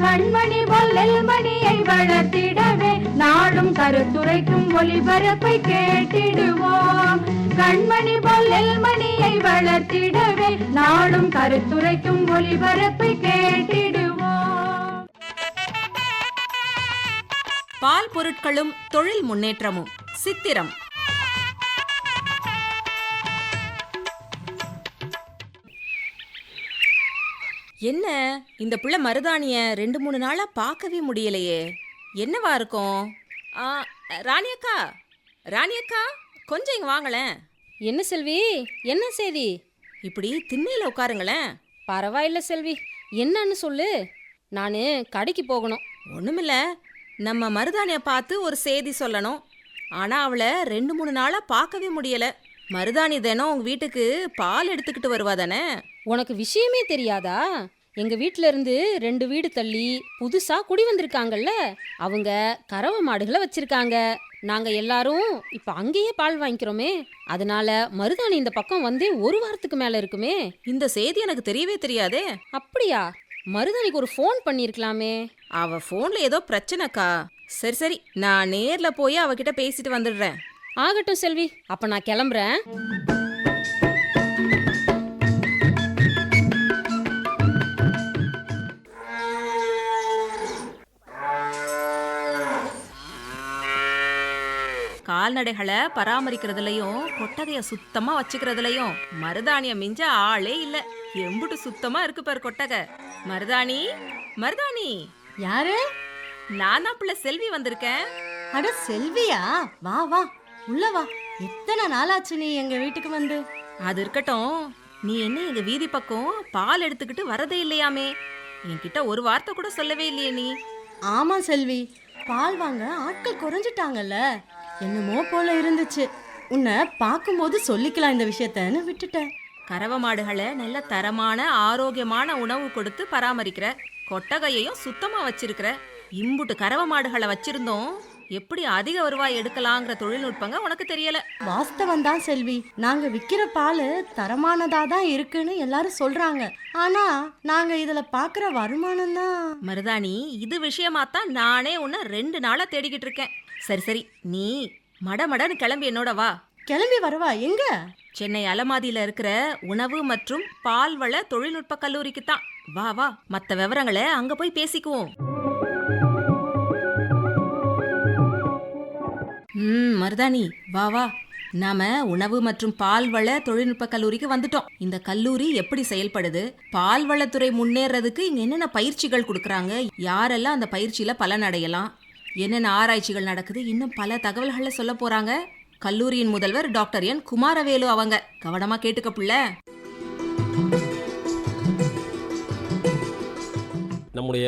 கண்மணி பொல்லில் மணியை வளர்த்திடவே நாடும் கருத்துரைக்கும் ஒளிபரப்பை கேட்டிடுவோம். கண்மணி பொல்லில் மணியை வளர்த்திடவே நாடும் கருத்துரைக்கும் ஒளிபரப்பை கேட்டிடுவோம். பால் பொருட்களும் தொழில் முன்னேற்றமும். சித்திரம். என்ன இந்த புள்ள மருதாணிய ரெண்டு மூணு நாளா பார்க்கவே முடியலையே. என்னவா இருக்கும்? ஆ, ராணி அக்கா ராணி அக்கா கொஞ்சம் இங்க வாங்களேன். என்ன செல்வி? என்ன செய்தி? இப்படி திண்ணையில உட்காருங்களேன். பரவாயில்ல செல்வி. என்னன்னு சொல்லு. நான் கடைக்கு போகணும். ஒண்ணுமில்ல. நம்ம மருதாணிய பார்த்து ஒரு செய்தி சொல்லணும். ஆனா அவளை ரெண்டு மூணு நாளா பார்க்கவே முடியல. மருதாணி தினம் உங்க வீட்டுக்கு பால் எடுத்துக்கிட்டு வருவா தானே? உனக்கு விஷயமே தெரியாதா? எங்க வீட்ல இருந்து ரெண்டு வீடு தள்ளி புதுசா குடி வந்திருக்காங்கல்ல அவங்க கறவை மாடுகளை வச்சிருக்காங்க. நாங்க எல்லாரும் இப்ப அங்கேயே பால் வாங்கிக்கிறோமே. அதனால மருதாணி இந்த பக்கம் வந்தே ஒரு வாரத்துக்கு மேல இருக்குமே. இந்த செய்தி எனக்கு தெரியவே தெரியாதே. அப்படியா? மருதாணிக்கு ஒரு ஃபோன் பண்ணியிருக்கலாமே அவ ஃபோன்ல ஏதோ பிரச்சனைக்கா. சரி சரி நான் நேர்ல போய் அவகிட்ட பேசிட்டு வந்துடுறேன். ஆகட்டும் செல்வி அப்ப நான் கிளம்புறேன். கால்நடைகளை பராமரிக்கிறதுலயும் கொட்டகைய சுத்தமா வச்சுக்கிறதுலயும் மருதாணிய மிஞ்ச ஆளே இல்ல. எம்புட்டு சுத்தமா இருக்கு பாரு கொட்டகை. மருதாணி மருதாணி. யாரு? நான் தான் பிள்ளை செல்வி வந்திருக்கேன். அட செல்வியா? வா வா. உள்ள வா. எத்தனை நாளாச்சு நீ எங்க வீட்டுக்கு வந்து? அது இருக்கட்டும். நீ என்ன எங்க வீதி பக்கம் பால் எடுத்துக்கிட்டு வரதே இல்லையாமே? என்கிட்ட ஒரு வார்த்தை கூட சொல்லவே இல்லையே நீ. ஆமா செல்வி. பால் வாங்க ஆட்கள் குறைஞ்சிட்டாங்கல்ல. என்னமோ போல இருந்துச்சு. உன்னை பார்க்கும்போது சொல்லிக்கலாம் இந்த விஷயத்தன்னு விட்டுட்டேன். கறவை மாடுகளை நல்ல தரமான ஆரோக்கியமான உணவு கொடுத்து பராமரிக்கிற கொட்டகையையும் சுத்தமா வச்சிருக்கிற இம்புட்டு கறவை மாடுகளை வச்சிருந்தோம். எப்படி அதிக வருவாய் எடுக்கலாங்கிற தொழில்நுட்பங்க உனக்கு தெரியல. வாஸ்தவம் தான் செல்வி. நாங்க விக்கிற பால் தரமானதா தான் இருக்குன்னு எல்லாரும் சொல்றாங்க. ஆனா நாங்க இதுல பாக்குற வருமானம் தான். மருதாணி இது விஷயமாத்தான் நானே உன்னை ரெண்டு நாளா தேடிக்கிட்டு இருக்கேன். சரி சரி நீ மடமடன்னு கிளம்பி என்னோட வா. கிளம்பி வரவா? எங்க? சென்னை அலமாதியில இருக்கிற உணவு மற்றும் பால்வள தொழில்நுட்ப கல்லூரிக்கு தான் வா வா மத்த விவரங்களை அங்க போய் பேசிக்குவோம். ம் மருதாணி. வா வா. நாம உணவு மற்றும் பால்வள தொழில்நுட்ப கல்லூரிக்கு வந்துட்டோம். இந்த கல்லூரி எப்படி செயல்படுது? பால்வளத்துறை முன்னேறதுக்கு இங்க என்னென்ன பயிற்சிகள் கொடுக்குறாங்க? யாரெல்லாம் அந்த பயிற்சியில பலனடையலாம் என்னென்ன ஆராய்ச்சிகள் நடக்குது? இன்னும் பல தகவல்களை சொல்ல போறாங்க. கல்லூரியின் முதல்வர் டாக்டர் என். குமாரவேலு அவங்க. கவனமா கேட்டுக்க புள்ள. நம்முடைய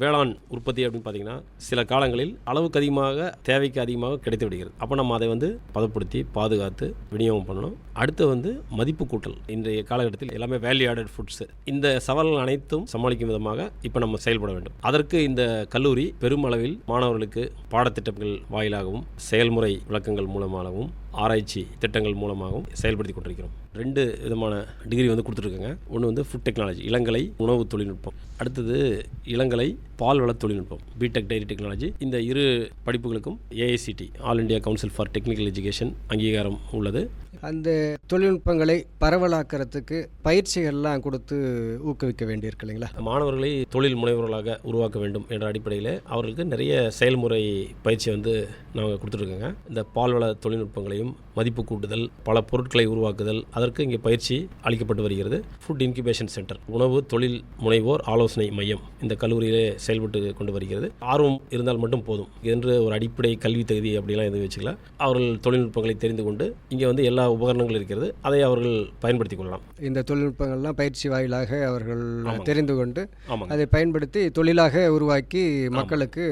வேளாண் உற்பத்தி அப்படின்னு பார்த்தீங்கன்னா சில காலங்களில் அளவுக்கு அதிகமாக தேவைக்கு அதிகமாக கிடைத்து விடுகிறது அப்போ நம்ம அதை வந்து பதப்படுத்தி பாதுகாத்து விநியோகம் பண்ணணும். அடுத்து வந்து மதிப்பு கூட்டல். இன்றைய காலகட்டத்தில் எல்லாமே வேல்யூ ஆடட் ஃபுட்ஸ் இந்த சவால்கள் அனைத்தும் சமாளிக்கும் விதமாக இப்போ நம்ம செயல்பட வேண்டும். அதற்கு இந்த கல்லூரி பெருமளவில் மாணவர்களுக்கு பாடத்திட்டங்கள் வாயிலாகவும் செயல்முறை விளக்கங்கள் மூலமாகவும் ஆராய்ச்சி திட்டங்கள் மூலமாகவும் செயல்படுத்தி கொண்டிருக்கிறோம். ரெண்டு விதமான டிகிரி வந்து கொடுத்துருக்கோங்க. ஒன்று வந்து ஃபுட் டெக்னாலஜி இளங்கலை உணவு தொழில்நுட்பம். அடுத்தது இளங்கலை பால்வள தொழில்நுட்பம் பிடெக் டைரி டெக்னாலஜி இந்த இரு படிப்புகளுக்கும் AICT All India Council for Technical Education அங்கீகாரம் உள்ளது. அந்த தொழில்நுட்பங்களை பரவலாக்கிறதுக்கு பயிற்சிகள்லாம் கொடுத்து ஊக்குவிக்க வேண்டியிருக்கு இல்லைங்களா? மாணவர்களை தொழில் முனைவர்களாக உருவாக்க வேண்டும் என்ற அடிப்படையில் அவர்களுக்கு நிறைய செயல்முறை பயிற்சி வந்து நாங்கள் கொடுத்துருக்கோங்க. இந்த பால்வள தொழில்நுட்பங்களையும் மதிப்பு கூட்டுதல் பல பொருட்களை உருவாக்குதல் அதற்கு இங்கே பயிற்சி அளிக்கப்பட்டு வருகிறது. ஃபுட் இன்குபேஷன் சென்டர் உணவு தொழில் முனைவோர் ஆலோசனை மையம் இந்த கல்லூரியிலே செயல்பட்டு கொண்டு வருகிறது. ஆர்வம் இருந்தால் மட்டும் போதும். என்று ஒரு அடிப்படை கல்வி தகுதி அப்படிலாம் எதுவும் வச்சுக்கல. அவர்கள் தொழில்நுட்பங்களை தெரிந்து கொண்டு இங்கே வந்து எல்லா உபகரணங்கள் இருக்கிறது. அதை அவர்கள் பயன்படுத்திக் கொள்ளலாம். இந்த தொழில்நுட்பங்கள்லாம் பயிற்சி வாயிலாக அவர்கள். தெரிந்து கொண்டு அதை பயன்படுத்தி தொழிலாக உருவாக்கி மக்களுக்கு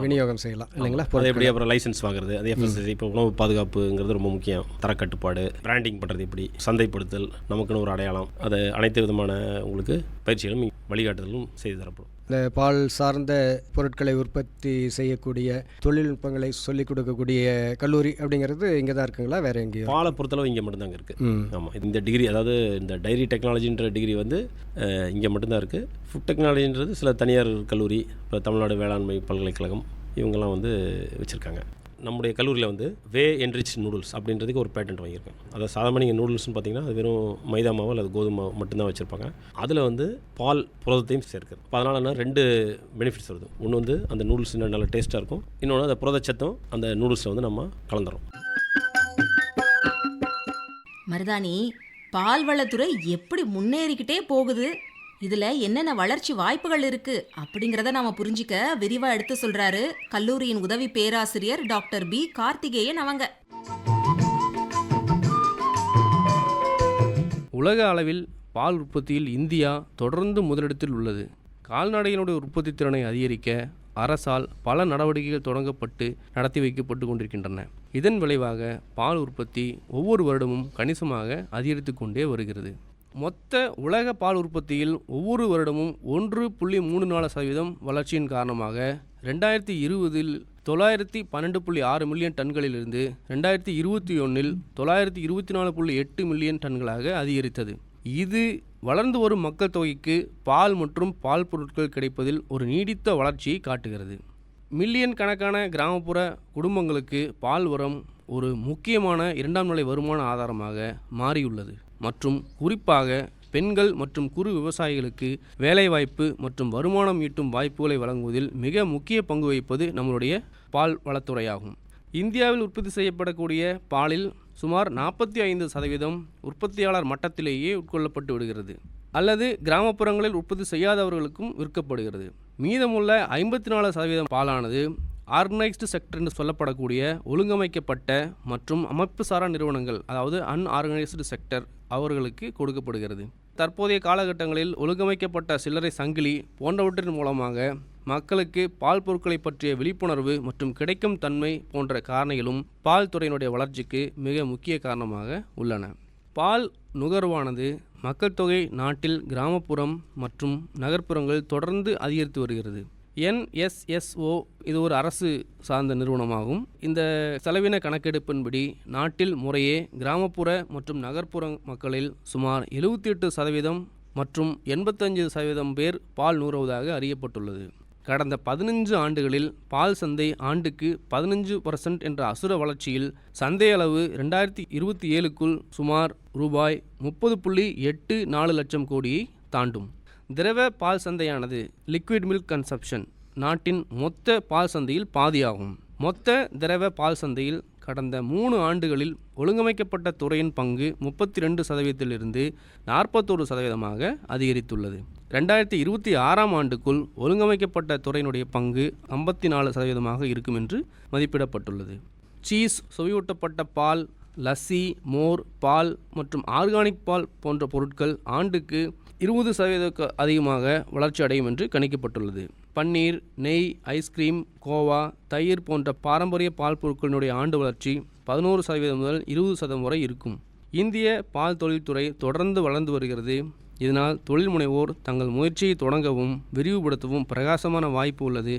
விநியோகம் செய்யலாம். இல்லைங்களா? அது எப்படி அப்புறம் லைசன்ஸ் வாங்குறது? அது எஃப்எஸ்எஸ்சி இப்போ உணவு பாதுகாப்புங்கிறது ரொம்ப முக்கியம். தரக்கட்டுப்பாடு பிராண்டிங் பண்ணுறது எப்படி சந்தைப்படுத்தல் நமக்குன்னு ஒரு அடையாளம். அது அனைத்து விதமான உங்களுக்கு பயிற்சிகளும் வழிகாட்டுதலும் செய்து தரப்படும். இந்த பால் சார்ந்த பொருட்களை உற்பத்தி செய்யக்கூடிய தொழில்நுட்பங்களை சொல்லிக் கொடுக்கக்கூடிய கல்லூரி அப்படிங்கிறது இங்கே தான் இருக்குங்களா? வேற எங்கேயும் பாலை பொறுத்தளவு இங்கே மட்டும்தாங்க இருக்குது ஆமாம் இந்த டிகிரி அதாவது இந்த டைரி டெக்னாலஜின்ற டிகிரி வந்து இங்கே மட்டும்தான் இருக்குது ஃபுட் டெக்னாலஜின்றது சில தனியார் கல்லூரி இப்போ தமிழ்நாடு வேளாண்மை பல்கலைக்கழகம் இவங்கெல்லாம் வந்து வச்சுருக்காங்க. நம்முடைய கல்லூரியில் வந்து வே என்ரிச் நூடுல்ஸ் அப்படின்றதுக்கு ஒரு பேட்டன்ட் வாங்கியிருக்கேன். அதாவது சாதாரண நீங்கள் நூடுல்ஸ்னு பார்த்தீங்கன்னா அது வெறும் மைதா மாவு அல்லது கோதுமை மாவு மட்டும்தான் வச்சுருப்பாங்க. அதில் வந்து பால் புரதத்தையும் சேர்க்குது இப்போ அதனால் என்ன ரெண்டு பெனிஃபிட்ஸ் வருது. ஒன்று வந்து அந்த நூடுல்ஸ் நல்ல டேஸ்ட்டாக இருக்கும். இன்னொன்று அந்த புரதச்சத்தும் அந்த நூடுல்ஸில் வந்து நம்ம கலந்துரும். மருதாணி பால்வளத்துறை எப்படி முன்னேறிக்கிட்டே போகுது? இதுல என்னென்ன வளர்ச்சி வாய்ப்புகள் இருக்கு அப்படிங்கிறத நாம புரிஞ்சிக்க விரிவா எடுத்து சொல்றாரு கல்லூரியின் உதவி பேராசிரியர் டாக்டர் பி. கார்த்திகேயன் அவங்க. உலக அளவில் பால் உற்பத்தியில் இந்தியா தொடர்ந்து முதலிடத்தில் உள்ளது. கால்நடைகளுடைய உற்பத்தி திறனை அதிகரிக்க அரசால் பல நடவடிக்கைகள் தொடங்கப்பட்டு நடத்தி வைக்கப்பட்டு கொண்டிருக்கின்றன. இதன் விளைவாக பால் உற்பத்தி ஒவ்வொரு வருடமும் கணிசமாக அதிகரித்து கொண்டே வருகிறது. மொத்த உலக பால் உற்பத்தியில் ஒவ்வொரு வருடமும் ஒன்று புள்ளி மூணு நாலு சதவீதம் வளர்ச்சியின் காரணமாக ரெண்டாயிரத்தி இருபதில் தொள்ளாயிரத்தி பன்னெண்டு புள்ளி ஆறு மில்லியன் டன்களிலிருந்து ரெண்டாயிரத்தி இருபத்தி ஒன்றில் தொள்ளாயிரத்தி இருபத்தி நாலு புள்ளி எட்டு மில்லியன் டன்களாக அதிகரித்தது. இது வளர்ந்து வரும் மக்கள் தொகைக்கு பால் மற்றும் பால் பொருட்கள் கிடைப்பதில் ஒரு நீடித்த வளர்ச்சியை காட்டுகிறது. மில்லியன் கணக்கான கிராமப்புற குடும்பங்களுக்கு பால் உரம் ஒரு முக்கியமான இரண்டாம் நிலை வருமான ஆதாரமாக மாறியுள்ளது. மற்றும் குறிப்பாக பெண்கள் மற்றும் குறு விவசாயிகளுக்கு வேலைவாய்ப்பு மற்றும் வருமானம் ஈட்டும் வாய்ப்புகளை வழங்குவதில் மிக முக்கிய பங்கு வகிப்பது நம்மளுடைய பால் வளத்துறையாகும். இந்தியாவில் உற்பத்தி செய்யப்படக்கூடிய பாலில் சுமார் நாற்பத்தி ஐந்து சதவீதம் உற்பத்தியாளர் மட்டத்திலேயே உட்கொள்ளப்பட்டு விடுகிறது. அல்லது கிராமப்புறங்களில் உற்பத்தி செய்யாதவர்களுக்கும் விற்கப்படுகிறது. மீதமுள்ள ஐம்பத்தி நாலு சதவீதம் பாலானது ஆர்கனைஸ்டு செக்டர் என்று சொல்லப்படக்கூடிய ஒழுங்கமைக்கப்பட்ட மற்றும் அமைப்பு சாரா நிறுவனங்கள் அதாவது அன்ஆர்கனைஸ்டு செக்டர் அவர்களுக்கு கொடுக்கப்படுகிறது. தற்போதைய காலகட்டங்களில் ஒழுங்கமைக்கப்பட்ட சில்லறை சங்கிலி போன்றவற்றின் மூலமாக மக்களுக்கு பால் பொருட்களை பற்றிய விழிப்புணர்வு மற்றும் கிடைக்கும் தன்மை போன்ற காரணிகளும் பால் துறையினுடைய வளர்ச்சிக்கு மிக முக்கிய காரணமாக உள்ளன. பால் நுகர்வானது மக்கள் தொகை நாட்டில் கிராமப்புறம் மற்றும் நகர்ப்புறங்கள் தொடர்ந்து அதிகரித்து வருகிறது. என்எஸ்எஸ்ஓ இது ஒரு அரசு சார்ந்த நிறுவனமாகும். இந்த செலவின கணக்கெடுப்பின்படி நாட்டில் முறையே கிராமப்புற மற்றும் நகர்ப்புற மக்களில் சுமார் எழுபத்தி எட்டு சதவீதம் மற்றும் எண்பத்தஞ்சு சதவீதம் பேர் பால் நுகர்வதாக அறியப்பட்டுள்ளது. கடந்த பதினஞ்சு ஆண்டுகளில் பால் சந்தை ஆண்டுக்கு பதினஞ்சு பர்சன்ட் என்ற அசுர வளர்ச்சியில் சந்தை அளவு ரெண்டாயிரத்தி இருபத்தி ஏழுக்குள் சுமார் ரூபாய் முப்பது புள்ளி எட்டு நாலு லட்சம் கோடியை தாண்டும். திரவ பால் சந்தையானது லிக்விட் மில்க் கன்சப்ஷன் நாட்டின் மொத்த பால் சந்தையில் பாதியாகும். மொத்த திரவ பால் சந்தையில் கடந்த மூணு ஆண்டுகளில் ஒழுங்கமைக்கப்பட்ட துறையின் பங்கு முப்பத்தி ரெண்டு சதவீதத்திலிருந்து நாற்பத்தோரு சதவீதமாக அதிகரித்துள்ளது. ரெண்டாயிரத்தி இருபத்தி ஆறாம் ஆண்டுக்குள் ஒழுங்கமைக்கப்பட்ட துறையினுடைய பங்கு ஐம்பத்தி நாலு சதவீதமாக இருக்கும் என்று மதிப்பிடப்பட்டுள்ளது. சீஸ் சுவையூட்டப்பட்ட பால் லஸ்ஸி மோர் பால் மற்றும் ஆர்கானிக் பால் போன்ற பொருட்கள் ஆண்டுக்கு இருபது சதவீதக்கு அதிகமாக வளர்ச்சி அடையும் என்று கணிக்கப்பட்டுள்ளது. பன்னீர் நெய் ஐஸ்கிரீம் கோவா தயிர் போன்ற பாரம்பரிய பால் பொருட்களினுடைய ஆண்டு வளர்ச்சி பதினோரு சதவீதம் முதல் இருபது சதவீதம் வரை இருக்கும். இந்திய பால் தொழில்துறை தொடர்ந்து வளர்ந்து வருகிறது. இதனால் தொழில் முனைவோர் தங்கள் முயற்சியை தொடங்கவும் விரிவுபடுத்தவும் பிரகாசமான வாய்ப்பு உள்ளது.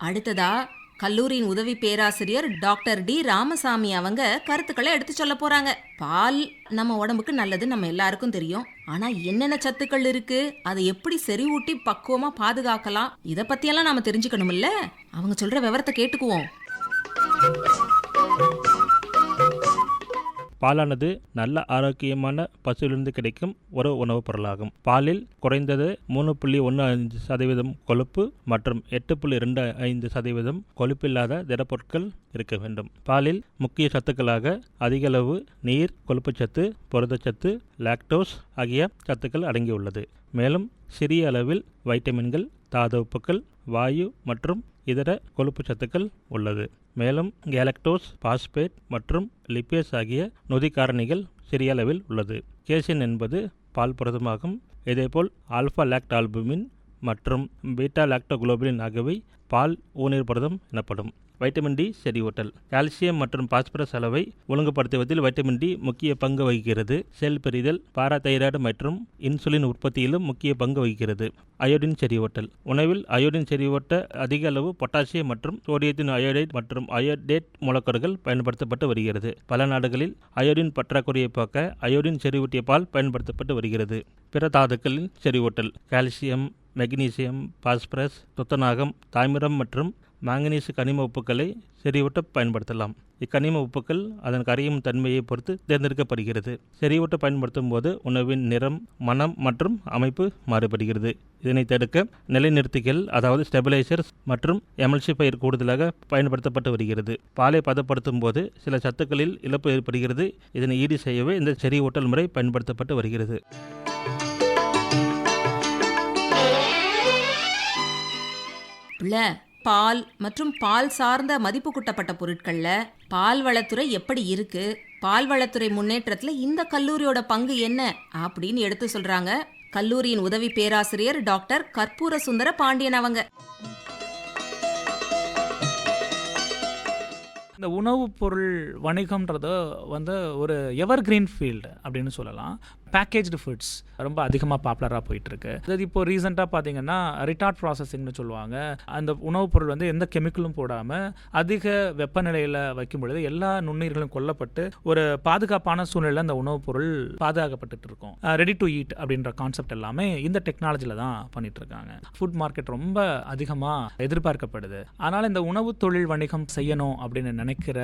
அடுத்ததா கல்லூரியின் உதவி பேராசிரியர் டாக்டர் டி. ராமசாமி அவங்க கருத்துக்களை எடுத்து சொல்ல போறாங்க. பால் நம்ம உடம்புக்கு நல்லது நம்ம எல்லாருக்கும் தெரியும். ஆனா என்னென்ன சத்துக்கள் இருக்கு? அதை எப்படி செறிவூட்டி பக்குவமா பாதுகாக்கலாம்? இத பத்தியெல்லாம் நாம தெரிஞ்சுக்கணும்ல? அவங்க சொல்ற விவரத்தை கேட்டுக்குவோம். பாலானது நல்ல ஆரோக்கியமான பசுவிலிருந்து கிடைக்கும் ஒரு உணவுப் பொருளாகும். பாலில் குறைந்தது மூணு புள்ளி ஒன்று ஐந்து சதவீதம் கொழுப்பு மற்றும் எட்டு புள்ளி ரெண்டு ஐந்து சதவீதம் கொழுப்பில்லாத திடப்பொருட்கள் இருக்க வேண்டும். பாலில் முக்கிய சத்துக்களாக அதிகளவு நீர் கொழுப்புச்சத்து புரதச்சத்து லாக்டோஸ் ஆகிய சத்துக்கள் அடங்கியுள்ளது. மேலும் சிறிய அளவில் வைட்டமின்கள் தாதுப்புக்கள் வாயு மற்றும் இதர கொழுப்பு சத்துக்கள் உள்ளது. மேலும் கேலக்டோஸ் பாஸ்பேட் மற்றும் லிப்பேஸ் ஆகிய நொதி காரணிகள் சிறிய அளவில் உள்ளது. கேசின் என்பது பால் புரதமாகும். இதேபோல் ஆல்ஃபா லாக்ட் ஆல்புமின் மற்றும் பீட்டா லாக்டோகுளோபுலின் ஆகியவை பால் ஊநீர் புரதம் எனப்படும். வைட்டமின் டி செறிவூட்டல் கால்சியம் மற்றும் பாஸ்பரஸ் அளவை ஒழுங்குபடுத்துவதில் வைட்டமின் டி முக்கிய பங்கு வகிக்கிறது. செல் பெரிதல் பாராதைராய்டு மற்றும் இன்சுலின் உற்பத்தியிலும் முக்கிய பங்கு வகிக்கிறது. அயோடின் செறிவூட்டல் உணவில் அயோடின் செறிவூட்ட அதிக அளவு பொட்டாசியம் மற்றும் சோடியத்தின் அயோடைட் மற்றும் அயோடேட் மூலக்கூறுகள் பயன்படுத்தப்பட்டு வருகிறது. பல நாடுகளில் அயோடின் பற்றாக்குறையை போக்க அயோடின் செறிவூட்டிய பால் பயன்படுத்தப்பட்டு வருகிறது. பிற தாதுக்களின் செறிவூட்டல் கால்சியம் மெக்னீசியம் பாஸ்பரஸ் துத்தநாகம் தாமிரம் மற்றும் மாங்கனீசு கனிம உப்புக்களை செறிவூட்ட பயன்படுத்தலாம். இக்கனிம உப்புக்கள் அதன் கரையும் தன்மையை பொறுத்து தேர்ந்தெடுக்கப்படுகிறது. செறிவூட்ட பயன்படுத்தும் போது உணவின் நிறம் மனம் மற்றும் அமைப்பு மாறுபடுகிறது. இதனை தடுக்க நிலைநிறுத்திகள் அதாவது ஸ்டெபிலைசர்ஸ் மற்றும் எமல்சிஃபயர் கூடுதலாக பயன்படுத்தப்பட்டு வருகிறது. பாலை பதப்படுத்தும் போது சில சத்துக்களில் இழப்பு ஏற்படுகிறது. இதனை ஈடு செய்யவே இந்த செறிவூட்டல் முறை பயன்படுத்தப்பட்டு வருகிறது. பிள்ளை பால் மற்றும் பால் சார்ந்த மதிப்பு கூட்டப்பட்ட பொருட்களில் பால் வளத்துறை எப்படி இருக்கு? பால் வளத்துறை முன்னேற்றத்தில் இந்த கல்லூரியோட பங்கு என்ன? அப்படின்னு எடுத்து சொல்றாங்க கல்லூரியின் உதவி பேராசிரியர் டாக்டர் கற்பூர சுந்தர பாண்டியன் அவங்க. இந்த உணவுப் பொருள் வணிகம்ன்றது வந்து ஒரு எவர் கிரீன் ஃபீல்டு அப்படின்னு சொல்லலாம். பேக்கேஜ்டு ஃபுட்ஸ் ரொம்ப அதிகமாக பாப்புலராக போயிட்டுருக்கு. அதாவது இப்போ ரீசெண்டாக பார்த்தீங்கன்னா ரிட்டார்ட் ப்ராசஸிங்னு சொல்லுவாங்க. அந்த உணவுப் பொருள் வந்து எந்த கெமிக்கலும் போடாமல் அதிக வெப்பநிலையில் வைக்கும் பொழுது எல்லா நுண்ணுயிர்களும் கொல்லப்பட்டு ஒரு பாதுகாப்பான சூழ்நிலையில் அந்த உணவுப் பொருள் பாதுகாக்கப்பட்டு இருக்கும். ரெடி டு ஈட் அப்படின்ற கான்செப்ட் எல்லாமே இந்த டெக்னாலஜியில் தான் பண்ணிட்டு இருக்காங்க ஃபுட் மார்க்கெட் ரொம்ப அதிகமாக எதிர்பார்க்கப்படுது. அதனால் இந்த உணவு தொழில் வணிகம் செய்யணும் அப்படின்னு நினைக்கிற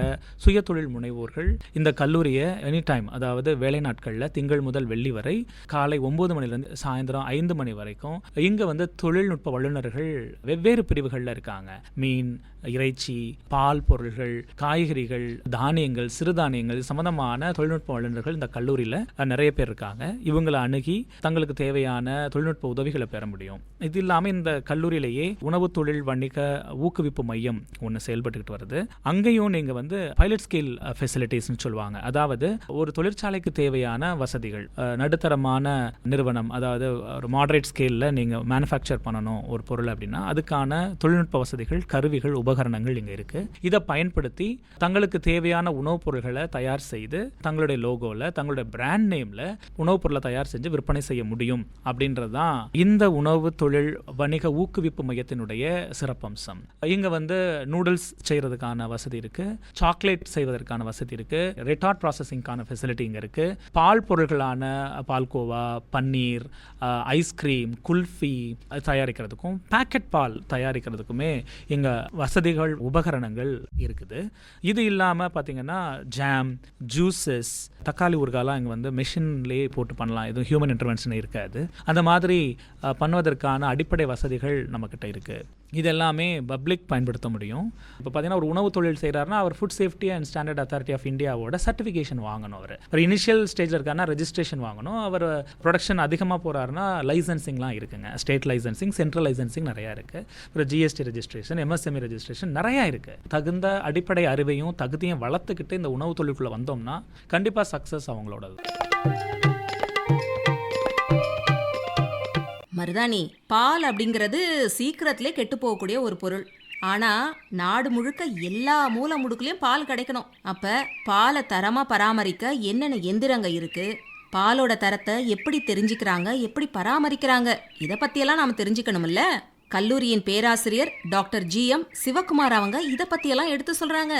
சுய தொழில் முனைவோர்கள் இந்த கல்லூரியை எனி டைம் அதாவது வேலை நாட்களில் திங்கள் முதல் வெள்ளி வரை காலை ஒம்பது மணிலேருந்து சாயந்தரம் ஐந்து மணி வரைக்கும் இங்கே வந்து தொழில்நுட்ப வல்லுநர்கள் வெவ்வேறு பிரிவுகளில் இருக்காங்க. மீன் இறைச்சி பால் பொருள்கள் காய்கறிகள் தானியங்கள் சிறுதானியங்கள் சம்பந்தமான தொழில்நுட்ப வல்லுநர்கள் இந்த கல்லூரியில் நிறைய பேர் இருக்காங்க. இவங்களை அணுகி தங்களுக்கு தேவையான தொழில்நுட்ப உதவிகளை பெற முடியும். இது இல்லாமல் இந்த கல்லூரியிலேயே உணவு தொழில் வணிக ஊக்குவிப்பு மையம் ஒன்று செயல்பட்டுக்கிட்டு வருது. அங்கேயும் நீங்கள் வந்து பைலட் ஸ்கேல் ஃபெசிலிட்டிஸ்னு சொல்லுவாங்க. அதாவது ஒரு தொழிற்சாலைக்கு தேவையான வசதிகள் நடுத்தரமான நிறுவனம் அதாவது ஒரு மாடரேட் ஸ்கேலில் நீங்கள் மேனுஃபேக்சர் பண்ணணும் ஒரு பொருள் அப்படின்னா அதுக்கான தொழில்நுட்ப வசதிகள் கருவிகள் உபகரணங்கள் இங்கே இருக்குது இதை பயன்படுத்தி தங்களுக்கு தேவையான உணவுப் பொருள்களை தயார் செய்து தங்களுடைய லோகோவில் தங்களுடைய பிராண்ட் நேமில் உணவுப் பொருளை தயார் செஞ்சு விற்பனை செய்ய முடியும் அப்படின்றது தான் இந்த உணவு தொழில் வணிக ஊக்குவிப்பு மையத்தினுடைய சிறப்பம்சம். இங்கே வந்து நூடுல்ஸ் செய்கிறதுக்கான வசதி இருக்குது சாக்லேட் செய்வதற்கான வசதி இருக்குது ரெட்டார்ட் ப்ராசஸிங்கான ஃபெசிலிட்டி இங்கே இருக்குது பால் பொருள்களான பால்கோவா பன்னீர் ஐஸ்கிரீம் குல்ஃபி தயாரிக்கிறதுக்கும் பேக்கெட் பால் தயாரிக்கிறதுக்குமே இங்கே வசதிகள் உபகரணங்கள் இருக்குது. இது இல்லாமல் பார்த்தீங்கன்னா ஜாம் ஜூஸஸ் தக்காளி ஊறுகாலாம் இங்கே வந்து மிஷின்லேயே போட்டு பண்ணலாம். எதுவும் ஹியூமன் இன்டர்வென்ஷன் இருக்காது. அந்த மாதிரி பண்ணுவதற்கான அடிப்படை வசதிகள் நம்மக்கிட்ட இருக்குது இதெல்லாமே பப்ளிக் பயன்படுத்த முடியும். இப்போ பார்த்தீங்கன்னா ஒரு உணவு தொழில் செய்கிறாருன்னா அவர் food safety and standard authority of இந்தியாவோட சர்டிஃபிகேஷன் வாங்கணும் அவர். ஒரு இனிஷியல் ஸ்டேஜில் இருக்காருன்னா ரெஜிஸ்ட்ரேஷன் வாங்கணும். அவர் ப்ரொடக்ஷன் அதிகமாக போகிறாருன்னா லைசன்சிங்லாம் இருக்குங்க. ஸ்டேட் லைசன்சிங் சென்ட்ரல் லைசன்சிங் நிறையா இருக்குது அப்புறம் ஜிஎஸ்டி ரெஜிஸ்ட்ரேஷன் எம்எஸ்எம்இ ரெஜிஸ்ட்ரேஷன் நிறையா இருக்குது தகுந்த அடிப்படை அறிவையும் தகுதியும் வளர்த்துக்கிட்டு இந்த உணவு தொழிலுக்குள்ளே வந்தோம்னா கண்டிப்பாக சக்ஸஸ் அவங்களோடது. மருதாணி பால் அப்படிங்கிறது சீக்கிரத்திலே கெட்டு போகக்கூடிய ஒரு பொருள். ஆனா நாடு முழுக்க எல்லா மூல முடுக்குலயும் பால் கிடைக்கணும். அப்ப பாலை தரமா பராமரிக்க என்னென்ன எந்திரங்க இருக்கு? பாலோட தரத்தை எப்படி தெரிஞ்சுக்கிறாங்க? எப்படி பராமரிக்கிறாங்க? இதை பத்தியெல்லாம் நாம தெரிஞ்சுக்கணும்ல? கல்லூரியின் பேராசிரியர் டாக்டர் ஜி எம் சிவகுமார் அவங்க இதை பத்தியெல்லாம் எடுத்து சொல்றாங்க.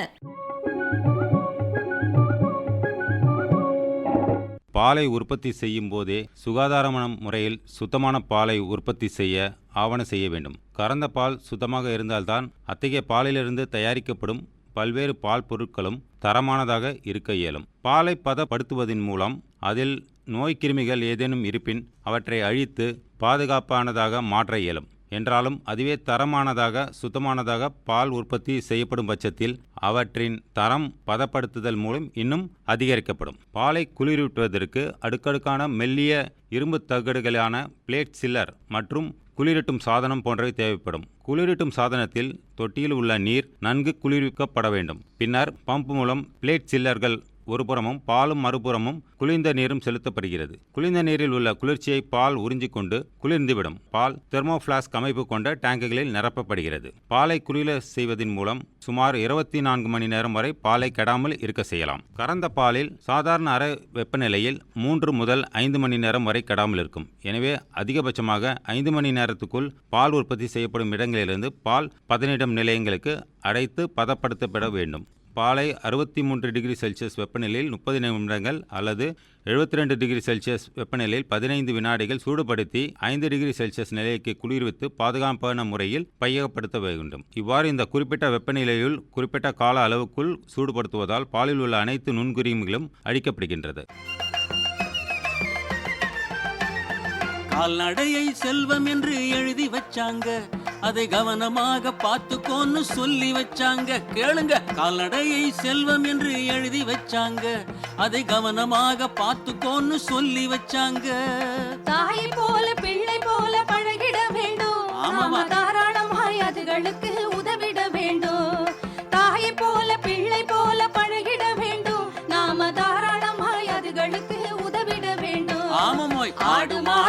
பாலை உற்பத்தி செய்யும் போதே சுகாதாரமான முறையில் சுத்தமான பாலை உற்பத்தி செய்ய ஆவண செய்ய வேண்டும். கறந்த பால் சுத்தமாக இருந்தால்தான் அத்தகைய பாலிலிருந்து தயாரிக்கப்படும் பல்வேறு பால் பொருட்களும் தரமானதாக இருக்க இயலும். பாலை பதப்படுத்துவதன் மூலம் அதில் நோய்க்கிருமிகள் ஏதேனும் இருப்பின் அவற்றை அழித்து பாதுகாப்பானதாக மாற்ற இயலும். என்றாலும் அதுவே தரமானதாக சுத்தமானதாக பால் உற்பத்தி செய்யப்படும் பட்சத்தில் அவற்றின் தரம் பதப்படுத்துதல் மூலம் இன்னும் அதிகரிக்கப்படும். பாலை குளிரூட்டுவதற்கு அடுக்கடுக்கான மெல்லிய இரும்பு தகடுகளான பிளேட் சில்லர் மற்றும் குளிரூட்டும் சாதனம் போன்றவை தேவைப்படும். குளிரூட்டும் சாதனத்தில் தொட்டியில் உள்ள நீர் நன்கு குளிர்விக்கப்பட வேண்டும். பின்னர் பம்ப் மூலம் பிளேட் சில்லர்கள் ஒருபுறமும் பாலும் மறுபுறமும் குளிர்ந்த நீரும் செலுத்தப்படுகிறது. குளிர்ந்த நீரில் உள்ள குளிர்ச்சியை பால் உறிஞ்சிக்கொண்டு குளிர்ந்துவிடும். பால் தெர்மோஃபிளாஸ்க் அமைப்பு கொண்ட டேங்குகளில் நிரப்பப்படுகிறது. பாலை குளிர செய்வதன் மூலம் சுமார் இருபத்தி நான்கு மணி நேரம் வரை பாலை கெடாமல் இருக்க செய்யலாம். கறந்த பாலில் சாதாரண அறை வெப்பநிலையில் மூன்று முதல் ஐந்து மணி நேரம் வரை கெடாமல் இருக்கும். எனவே அதிகபட்சமாக ஐந்து மணி நேரத்துக்குள் பால் உற்பத்தி செய்யப்படும் இடங்களிலிருந்து பால் பதனிடும் நிலையங்களுக்கு அடைத்து பதப்படுத்தப்பட வேண்டும். பாலை அறுபத்தி மூன்று டிகிரி செல்சியஸ் வெப்பநிலையில் முப்பது நிமிடங்கள் அல்லது எழுபத்தி ரெண்டு டிகிரி செல்சியஸ் வெப்பநிலையில் பதினைந்து வினாடிகள் சூடுபடுத்தி ஐந்து டிகிரி செல்சியஸ் நிலைக்கு குளிர்வித்து பாதுகாப்பான முறையில் பையகப்படுத்த வேண்டும். இவ்வாறு இந்த குறிப்பிட்ட வெப்பநிலையில் குறிப்பிட்ட கால அளவுக்குள் சூடுபடுத்துவதால் பாலில் உள்ள அனைத்து நுண்குறிமுகளும் அழிக்கப்படுகின்றது. கால்நடையை செல்வம் என்று எழுதி வச்சாங்க. அதை கவனமாக பார்த்துக்கோன்னு சொல்லி வச்சாங்க. கேளுங்க கால்நடையை செல்வம் என்று எழுதி வச்சாங்க. அதை கவனமாக பார்த்துக்கோன்னு சொல்லி வச்சாங்க. தாய் போல பிள்ளை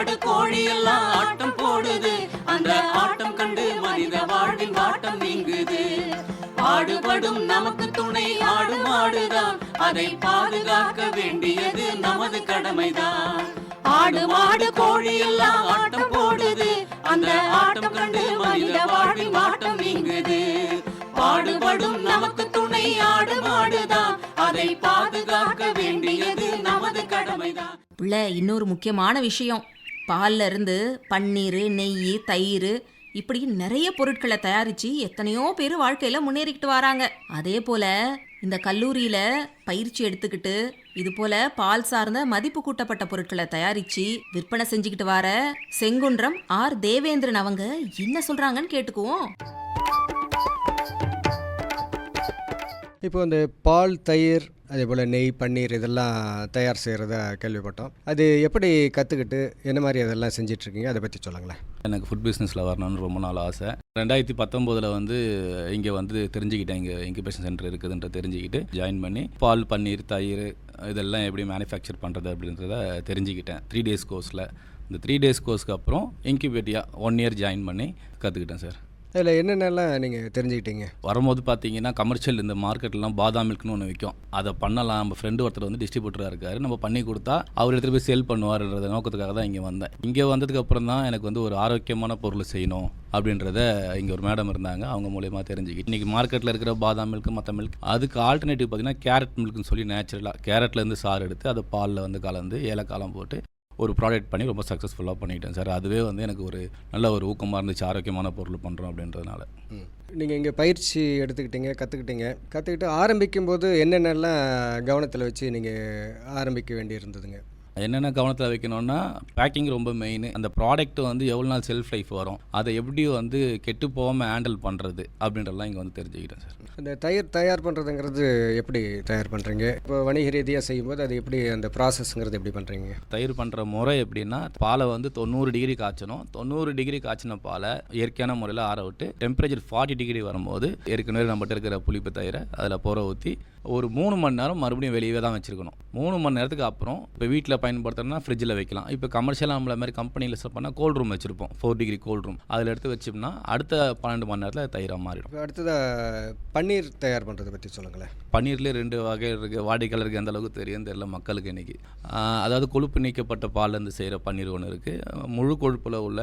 ஆடு கோழி எல்லாம் ஆட்டம் போடுது. அந்த ஆட்டம் கண்டு மனித வாழ்வின் வாட்டம் நீங்குது. பாடுபடும் நமக்கு துணை ஆடு மாடுதான் அதை பாதுகாக்க வேண்டியது நமது கடமைதான். ஆடு மாடு கோழி எல்லாம் ஆட்டம் போடுது. அந்த ஆட்டம் கண்டு மனித வாழ்வின் வாட்டம் நீங்குது. பாடுபடும் நமக்கு துணை ஆடு மாடுதான் அதை பாதுகாக்க வேண்டியது நமது கடமைதான். பிள்ளை இன்னொரு முக்கியமான விஷயம். பால்ல இருந்து பன்னீர் நெய் தயிர் இப்படி நிறைய பொருட்களை தயாரிச்சு எத்தனையோ பேர் வாழ்க்கையில முன்னேறிக்கிட்டு வராங்க. அதே போல இந்த கல்லூரியில பயிற்சி எடுத்துக்கிட்டு இது போல பால் சார்ந்த மதிப்பு கூட்டப்பட்ட பொருட்களை தயாரிச்சு விற்பனை செஞ்சுக்கிட்டு வர செங்குன்றம் ஆர் தேவேந்திரன் அவங்க என்ன சொல்றாங்கன்னு கேட்டுக்குவோம். இப்போ இந்த பால் தயிர் அதே போல் நெய் பன்னீர் இதெல்லாம் தயார் செய்கிறதா கேள்விப்பட்டோம். அது எப்படி கற்றுக்கிட்டு என்ன மாதிரி அதெல்லாம் செஞ்சிட்ருக்கீங்க? அதை பற்றி சொல்லுங்களேன். எனக்கு ஃபுட் பிஸ்னஸில் வரணும்னு ரொம்ப நாள் ஆசை. ரெண்டாயிரத்தி பத்தொம்போதில் வந்து இங்கே வந்து தெரிஞ்சுக்கிட்டேன். இங்கே இன்குபேஷன் சென்டர் இருக்குதுன்ற தெரிஞ்சுக்கிட்டு ஜாயின் பண்ணி பால் பன்னீர் தயிர் இதெல்லாம் எப்படி மேனுஃபேக்சர் பண்ணுறது அப்படின்றத தெரிஞ்சுக்கிட்டேன். த்ரீ டேஸ் கோர்ஸில் இந்த த்ரீ டேஸ் கோர்ஸ்க்கு அப்புறம் இன்குபேட்டியாக ஒன் இயர் ஜாயின் பண்ணி கற்றுக்கிட்டேன் சார் இதில் என்னென்னலாம் நீங்கள் தெரிஞ்சுக்கிட்டீங்க? வரும்போது பார்த்தீங்கன்னா கமர்ஷியல் இந்த மார்க்கெட்லாம் பாதாம் மில்க்னு ஒன்று விற்கும் அதை பண்ணலாம். நம்ம ஃப்ரெண்டு ஒருத்தர் வந்து டிஸ்ட்ரிபியூட்டராக இருக்காரு. நம்ம பண்ணி கொடுத்தா அவர் எடுத்துகிட்டு போய் சேல் பண்ணுவார்ன்றத நோக்கத்துக்காக தான் இங்கே வந்தேன். இங்கே வந்ததுக்கு அப்புறம் தான் எனக்கு வந்து ஒரு ஆரோக்கியமான பொருள் செய்யணும் அப்படின்றத இங்கே ஒரு மேடம் இருந்தாங்க. அவங்க மூலயமா தெரிஞ்சுக்கிட்டு இன்றைக்கி மார்க்கெட்டில் இருக்கிற பாதாம் மில்க் மற்ற மில்க் அதுக்கு ஆல்டர்னேட்டிவ் பார்த்தீங்கன்னா கேரட் மில்க்னு சொல்லி நேச்சுரலாக கேரட்லேருந்து சாறு எடுத்து அதை பாலில் வந்து கலந்து ஏலக்காலம் போட்டு ஒரு ப்ராடக்ட் பண்ணி ரொம்ப சக்ஸஸ்ஃபுல்லாக பண்ணிட்டேன் சார். அதுவே வந்து எனக்கு ஒரு நல்ல ஒரு ஊக்கமாக இருந்துச்சு. ஆரோக்கியமான பொருள் பண்ணுறோம் அப்படின்றதுனால. நீங்கள் இங்கே பயிற்சி எடுத்துக்கிட்டீங்க கற்றுக்கிட்டீங்க கற்றுக்கிட்டு ஆரம்பிக்கும் போது என்னென்னலாம் கவனத்தில் வச்சு நீங்கள் ஆரம்பிக்க வேண்டியிருந்ததுங்க? என்னென்ன கவனத்தில் வைக்கணும்னா பேக்கிங் ரொம்ப மெயின் அந்த ப்ராடக்ட் வந்து எவ்வளோ நாள் செல்ஃப் லைஃப் வரும் அதை எப்படி வந்து கெட்டு போகாமல் ஹேண்டில் பண்ணுறது அப்படின்றலாம் இங்கே வந்து தெரிஞ்சுக்கிட்டேன் சார் அந்த தயிர் தயார் பண்ணுறதுங்கிறது எப்படி தயார் பண்ணுறீங்க இப்போ வணிக ரீதியாக செய்யும்போது அது எப்படி அந்த ப்ராசஸ்ங்கிறது எப்படி பண்ணுறீங்க தயிர் பண்ணுற முறை எப்படின்னா பாலை வந்து தொண்ணூறு டிகிரி காய்ச்சணும். தொண்ணூறு டிகிரி காய்ச்சின பாலை இயற்கையான முறையில் ஆற விட்டு டெம்பரேச்சர் ஃபார்ட்டி டிகிரி வரும்போது ஏற்கனவே நம்மகிட்ட இருக்கிற புளிப்பு தயிரை அதில் புற ஊற்றி ஒரு மூணு மணி நேரம் மறுபடியும் வெளியே தான் வச்சுருக்கணும். மூணு மணி நேரத்துக்கு அப்புறம் இப்போ வீட்டில் பயன்படுத்துறோம்னா ஃப்ரிட்ஜில் வைக்கலாம். இப்போ கமர்ஷியலாக நம்மள மாதிரி கம்பெனியில் செல் பண்ணால் கோல்ட் ரூம் வச்சுருப்போம். ஃபோர் டிகிரி கோல்ட் ரூம் அதில் எடுத்து வச்சோம்னா அடுத்த பன்னெண்டு மணி நேரத்தில் தயிராக மாறிடும். இப்போ அடுத்ததாக பன்னீர் தயார் பண்ணுறதை பற்றி சொல்லுங்களேன். பன்னீர்லேயே ரெண்டு வகை இருக்குது வாடிக்கையாளருக்கு எந்த அளவுக்கு தெரியும் தெரியல மக்களுக்கு இன்றைக்கி அதாவது கொழுப்பு நீக்கப்பட்ட பால்லேருந்து செய்கிற பன்னீர் ஒன்று இருக்குது முழு கொழுப்பில் உள்ள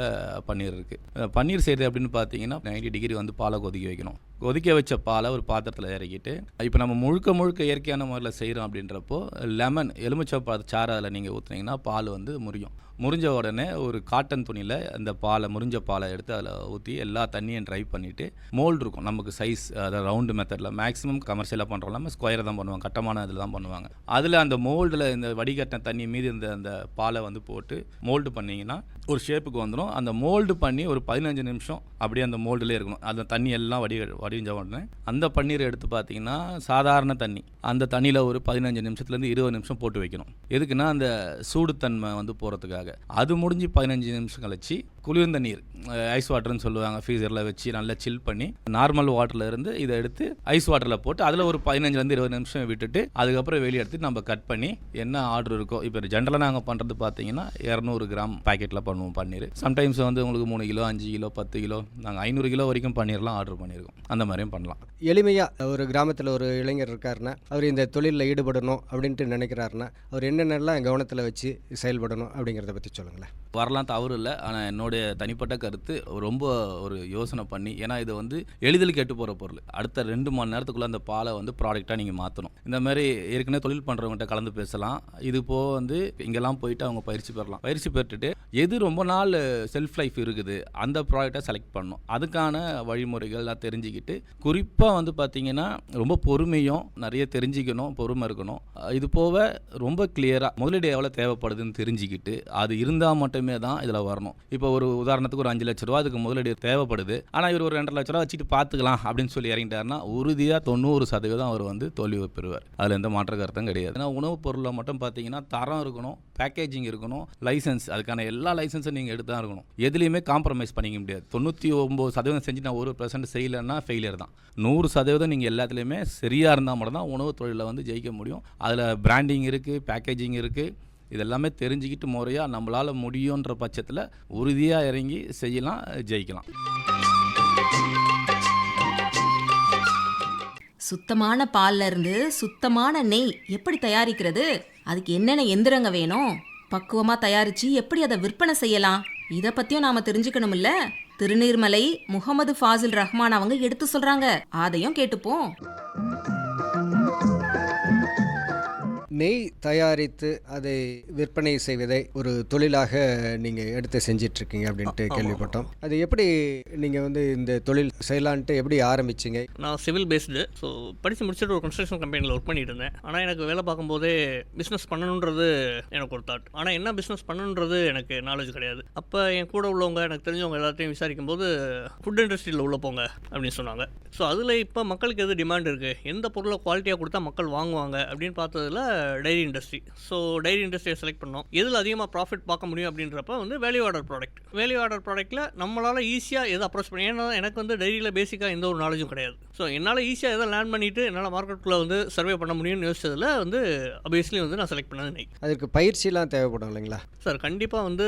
பன்னீர் இருக்குது பன்னீர் செய்கிறது அப்படின்னு பார்த்தீங்கன்னா 90 டிகிரி வந்து பாலை கொதிக்க வைக்கணும். கொதிக்க வச்ச பாலை ஒரு பாத்திரத்தில் இறக்கிட்டு இப்போ நம்ம முழுக்க முழுக்க இயற்கையான முறையில் செய்கிறோம் அப்படின்றப்போ லெமன் எலுமிச்சை சாறு அதில் நீங்கள் ஊற்றுனீங்கன்னா பால் வந்து முறியும். முறிஞ்ச உடனே ஒரு காட்டன் துணியில் அந்த பாலை முறிஞ்ச பாலை எடுத்து அதில் ஊற்றி எல்லா தண்ணியும் ட்ரை பண்ணிவிட்டு மோல்டு இருக்கும். நமக்கு சைஸ் அதாவது ரவுண்டு மெத்தடில் மேக்ஸிமம் கமர்ஷியலாக பண்ணுறோம் இல்லாமல் ஸ்கொயரை தான் பண்ணுவாங்க. கட்டமான இதில் தான் பண்ணுவாங்க. அதில் அந்த மோல்டில் இந்த வடிகட்டின தண்ணி மீதி இந்த அந்த பாலை வந்து போட்டு மோல்டு பண்ணிங்கன்னா ஒரு ஷேப்புக்கு வந்துடும் அந்த மோல்டு பண்ணி ஒரு பதினஞ்சு நிமிஷம் அப்படியே அந்த மோல்டுலேயே இருக்கணும். அந்த தண்ணி எல்லாம் வடி வடிஞ்ச உடனே அந்த பன்னீர் எடுத்து பார்த்தீங்கன்னா சாதாரண தண்ணி. அந்த தண்ணியில் ஒரு பதினஞ்சு நிமிஷத்துலேருந்து இருபது நிமிஷம் போட்டு வைக்கணும். எதுக்குன்னா அந்த சூடுத்தன்மை வந்து போகிறதுக்காக அது முடிஞ்சு பதினஞ்சு நிமிஷம் கழிச்சு குளிர்ந்த நீர் ஐஸ் வாட்டர்னு சொல்லுவாங்க. ஃப்ரீசரில் வச்சு நல்லா சில் பண்ணி நார்மல் வாட்டரில் இருந்து இதை எடுத்து ஐஸ் வாட்டரில் போட்டு அதில் ஒரு பதினஞ்சுலேருந்து இருபது நிமிஷம் விட்டுட்டு அதுக்கப்புறம் வெளியே எடுத்து நம்ம கட் பண்ணி என்ன ஆர்டர் இருக்கோ இப்போ ஜென்ரலாக நாங்கள் பண்ணுறது பார்த்தீங்கன்னா இரநூறு கிராம் பாக்கெட்டில் பண்ணுவோம் பன்னீர். சம்டைம்ஸ் வந்து உங்களுக்கு மூணு கிலோ அஞ்சு கிலோ பத்து கிலோ நாங்கள் ஐநூறு கிலோ வரைக்கும் பன்னீர்லாம் ஆர்டர் பண்ணியிருக்கோம் அந்த மாதிரியும் பண்ணலாம். எளிமையாக ஒரு கிராமத்தில் ஒரு இளைஞர் இருக்காருன்னா அவர் இந்த தொழிலில் ஈடுபடணும் அப்படின்ட்டு நினைக்கிறாருன்னா அவர் என்னென்னலாம் கவனத்தில் வச்சு செயல்படணும் அப்படிங்கிறத பற்றி சொல்லுங்களேன். வரலாம் தவறு இல்லை ஆனால் என்னுடைய தனிப்பட்ட கருத்து ரொம்ப ஒரு யோசனை பண்ணி ஏன்னா இது வந்து எளிதில் கெட்டு போகிற பொருள். அடுத்த ரெண்டு மணி நேரத்துக்குள்ளே அந்த பாலை வந்து ப்ராடக்டாக நீங்கள் மாற்றணும் இந்த மாதிரி ஏற்கனவே தொழில் பண்ணுறவங்ககிட்ட கலந்து பேசலாம். இது போக வந்து இங்கெல்லாம் போயிட்டு அவங்க பயிற்சி பெறலாம். பயிற்சி பெற்றுட்டு எது ரொம்ப நாள் செல்ஃப் லைஃப் இருக்குது அந்த ப்ராடக்டை செலக்ட் பண்ணணும். அதுக்கான வழிமுறைகள் எல்லாம் தெரிஞ்சுக்கிட்டு குறிப்பாக வந்து பார்த்தீங்கன்னா ரொம்ப பொறுமையும் நிறைய தெரிஞ்சுக்கணும் பொறுமை இருக்கணும். இது போக ரொம்ப கிளியராக முதலீடு எவ்வளோ தேவைப்படுதுன்னு தெரிஞ்சுக்கிட்டு அது இருந்தால் மட்டுமே தான் இதில் வரணும். இப்போ ஒரு உதாரணத்துக்கு ஒரு அஞ்சு லட்ச ரூபா அதுக்கு முதலீடு தேவைப்படுது. ஆனால் இவர் ஒரு ரெண்டரை லட்ச ரூபா வச்சுட்டு பார்த்துக்கலாம் அப்படின்னு சொல்லி இறங்கிட்டாருன்னா உறுதியாக தொண்ணூறு சதவீதம் அவர் வந்து தோல்வி பெறுவார். அதில் எந்த மாற்ற கருத்தும் கிடையாது. ஏன்னா உணவுப் பொருளில் மட்டும் பார்த்தீங்கன்னா தரம் இருக்கணும் பேக்கேஜிங் இருக்கணும் லைசன்ஸ் அதுக்கான எல்லா லைசன்ஸும் நீங்கள் எடுத்து தான் இருக்கணும். எதுலேயுமே காம்ப்ரமைஸ் பண்ணிக்க முடியாது. தொண்ணூற்றி ஒம்பது சதவீதம் செஞ்சு நான் ஒரு பர்சன்ட் செய்யலைன்னா ஃபெயிலியர் தான். நூறு சதவீதம் நீங்கள் எல்லாத்துலேயுமே சரியாக இருந்தால் மட்டும் தான் உணவு தொழிலில் வந்து ஜெயிக்க முடியும். அதில் பிராண்டிங் இருக்குது பேக்கேஜிங் இருக்குது இதெல்லாமே தெரிஞ்சுக்கிட்டு முறையாக நம்மளால் முடியுன்ற பட்சத்தில் உறுதியாக இறங்கி செய்யலாம் ஜெயிக்கலாம். சுத்தமான பால்ல இருந்து சுத்தமான நெய் எப்படி தயாரிக்கிறது? அதுக்கு என்னென்ன எந்திரங்க வேணும்? பக்குவமா தயாரிச்சு எப்படி அதை விற்பனை செய்யலாம்? இத பத்தியும் நாம தெரிஞ்சுக்கணும்ல? திருநீர்மலை முகமது ஃபாசில் ரஹ்மான் அவங்க எடுத்து சொல்றாங்க. அதையும் கேட்டுப்போம். நெய் தயாரித்து அதை விற்பனை செய்வதை ஒரு தொழிலாக நீங்கள் எடுத்து செஞ்சிட்ருக்கீங்க அப்படின்ட்டு கேள்விப்பட்டோம். அது எப்படி நீங்கள் வந்து இந்த தொழில் செய்யலான்ட்டு எப்படி ஆரம்பிச்சிங்க? நான் சிவில் பேஸ்டு ஸோ படித்து முடிச்சுட்டு ஒரு கன்ஸ்ட்ரக்ஷன் கம்பெனியில் ஒர்க் பண்ணிட்டு இருந்தேன். ஆனால் எனக்கு வேலை பார்க்கும்போதே பிஸ்னஸ் பண்ணணுன்றது எனக்கு ஒரு தாட் ஆனால் என்ன பிஸ்னஸ் பண்ணணுன்றது எனக்கு நாலேஜ் கிடையாது. அப்போ என் கூட உள்ளவங்க எனக்கு தெரிஞ்சவங்க எல்லாத்தையும் விசாரிக்கும் போது ஃபுட் இண்டஸ்ட்ரியில் உள்ள போங்க அப்படின்னு சொன்னாங்க. ஸோ அதில் இப்போ மக்களுக்கு எது டிமாண்ட் இருக்குது எந்த பொருளை குவாலிட்டியாக கொடுத்தா மக்கள் வாங்குவாங்க அப்படின்னு பார்த்ததுல டைரி இண்டஸ்ட்ரி ஸோ டைரி இண்டஸ்ட்ரியை செலக்ட் பண்ணோம். எதில் அதிகமாக ப்ராஃபிட் பார்க்க முடியும் அப்படின்றப்ப வந்து value order product value order ப்ராடக்ட்டில் நம்மளால் ஈஸியாக எதை அப்ரோச் பண்ணி ஏன்னா எனக்கு வந்து டைரியில் பேசிக்காக எந்த ஒரு நாலேஜும் கிடையாது. ஸோ என்னால் ஈஸியாக எதை லேர்ன் பண்ணிவிட்டு என்னால் மார்க்கெட்டுக்குள்ளே வந்து சர்வே பண்ண முடியும்னு யோசிச்சதில் வந்து அபியஸ்லி வந்து நான் செலக்ட் பண்ணது நெய் அதற்கு பயிற்சிலாம் தேவைப்படும் இல்லைங்களா? சார் கண்டிப்பாக வந்து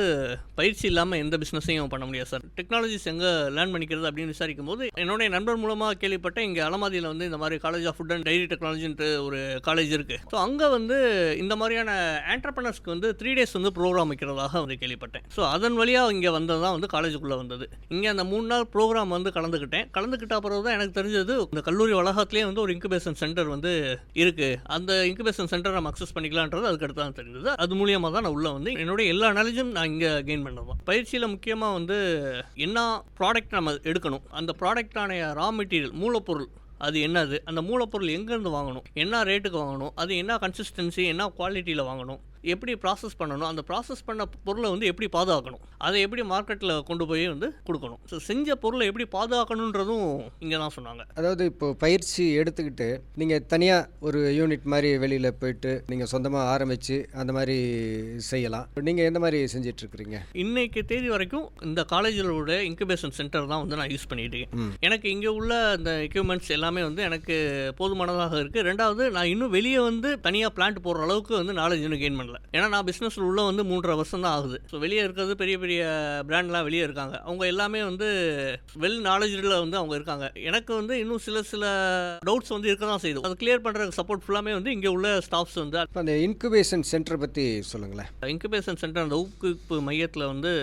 பயிற்சி இல்லாமல் எந்த பிஸ்னஸையும் பண்ண முடியாது சார் டெக்னாலஜிஸ் எங்கே லேர்ன் பண்ணிக்கிறது அப்படின்னு விசாரிக்கும் போது என்னுடைய நண்பர் மூலமாக கேள்விப்பட்டேன் இங்கே அலமாதியில் வந்து இந்த மாதிரி college of food and dairy டெக்னாலஜின்ட்டு ஒரு காலேஜ் இருக்குது ஸோ அங்கே வந்து இந்த மாதிரியான ஆண்டர்பனர்ஸ்க்கு வந்து த்ரீ டேஸ் வந்து ப்ரோக்ராம் வைக்கிறதாக வந்து கேள்விப்பட்டேன். ஸோ அதன் வழியாக இங்கே வந்தது தான் வந்து காலேஜுக்குள்ளே வந்தது. இங்கே அந்த மூணு நாள் ப்ரோக்ராம் வந்து கலந்துக்கிட்டேன் கலந்துக்கிட்ட பிறகு தான் எனக்கு தெரிஞ்சது இந்த கல்லூரி வளாகத்துலேயே வந்து ஒரு இன்குபேஷன் சென்டர் வந்து இருக்குது அந்த இன்குபேஷன் சென்டர் நம்ம அக்சஸ் பண்ணிக்கலான்றது அதுக்கு அடுத்து தான் தெரிஞ்சது. அது மூலியமாக தான் நான் உள்ளே வந்து என்னுடைய எல்லா நாலேஜும் நான் இங்கே கெயின் பண்ணுவேன் பயிற்சியில் முக்கியமாக வந்து என்ன ப்ராடக்ட் நம்ம எடுக்கணும் அந்த ப்ராடக்டான ரா மெட்டீரியல் மூலப்பொருள் அது என்னது? அந்த மூலப்பொருள் எங்கேருந்து வாங்கணும்? என்ன ரேட்டுக்கு வாங்கணும்? அது என்ன கன்சிஸ்டன்சி என்ன குவாலிட்டியில் வாங்கணும்? எப்படி ப்ராசஸ் பண்ணணும் அந்த ப்ராசஸ் பண்ண பொருளை வந்து எப்படி பாதுகாக்கணும் அதை எப்படி மார்க்கெட்டில் கொண்டு போய் வந்து கொடுக்கணும். ஸோ செஞ்ச பொருளை எப்படி பாதுகாக்கணுன்றதும் இங்கே தான் சொன்னாங்க. அதாவது இப்போ பயிற்சி எடுத்துக்கிட்டு நீங்கள் தனியாக ஒரு யூனிட் மாதிரி வெளியில் போயிட்டு நீங்கள் சொந்தமாக ஆரம்பித்து அந்த மாதிரி செய்யலாம். நீங்கள் எந்த மாதிரி செஞ்சிட்ருக்குறீங்க? இன்னைக்கு தேதி வரைக்கும் இந்த காலேஜிலோட இன்குபேஷன் சென்டர் தான் வந்து நான் யூஸ் பண்ணிட்டு இருக்கேன். எனக்கு இங்கே உள்ள அந்த எக்யூப்மெண்ட்ஸ் எல்லாமே வந்து எனக்கு போதுமானதாக இருக்குது ரெண்டாவது நான் இன்னும் வெளியே வந்து தனியாக பிளான்ட் போடுற அளவுக்கு வந்து நாலேஜ் இன்னும் கெயின் பண்ணல. தெரியல ஏன்னா நான் பிஸ்னஸில் உள்ள வந்து மூன்றரை வருஷம் தான் ஆகுது. ஸோ வெளியே இருக்கிறது பெரிய பெரிய பிராண்ட்லாம் வெளியே இருக்காங்க. அவங்க எல்லாமே வந்து வெல் நாலேஜில் வந்து அவங்க இருக்காங்க. எனக்கு வந்து இன்னும் சில சில டவுட்ஸ் வந்து இருக்க தான் செய்யுது. அது கிளியர் பண்ணுற சப்போர்ட் ஃபுல்லாமே வந்து இங்கே உள்ள ஸ்டாஃப்ஸ் வந்து அந்த இன்குபேஷன் சென்டரை பற்றி சொல்லுங்களேன். இன்குபேஷன் சென்டர் அந்த ஊக்குவிப்பு மையத்தில் வந்து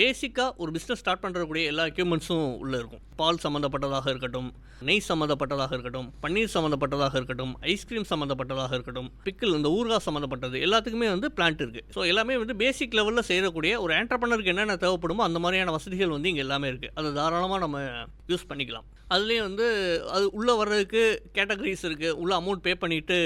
பேசிக்காக ஒரு பிஸ்னஸ் ஸ்டார்ட் பண்ணுறக்கூடிய எல்லா எக்யூப்மெண்ட்ஸும் உள்ளே இருக்கும். பால் சம்மந்தப்பட்டதாக இருக்கட்டும் நெய் சம்மந்தப்பட்டதாக இருக்கட்டும் பன்னீர் சம்மந்தப்பட்டதாக இருக்கட்டும் ஐஸ்கிரீம் சம்மந்தப்பட்டதாக இருக்கட்டும் பிக்கிள் இந்த ஊறுகாய் சம்மந்தப்பட்டது எல்லாத்துக்குமே வந்து பிளான்ட் இருக்குது ஸோ எல்லாமே வந்து பேசிக் லெவலில் செய்யக்கூடிய ஒரு ஆண்டர்பனருக்கு என்னென்ன தேவைப்படுமோ அந்த மாதிரியான வசதிகள் வந்து இங்கே எல்லாமே இருக்குது அது தாராளமாக நம்ம யூஸ் பண்ணிக்கலாம். அதுலேயும் வந்து அது உள்ளே வர்றதுக்கு கேட்டகரிஸ் இருக்குது உள்ளே அமௌண்ட் பே பண்ணிவிட்டு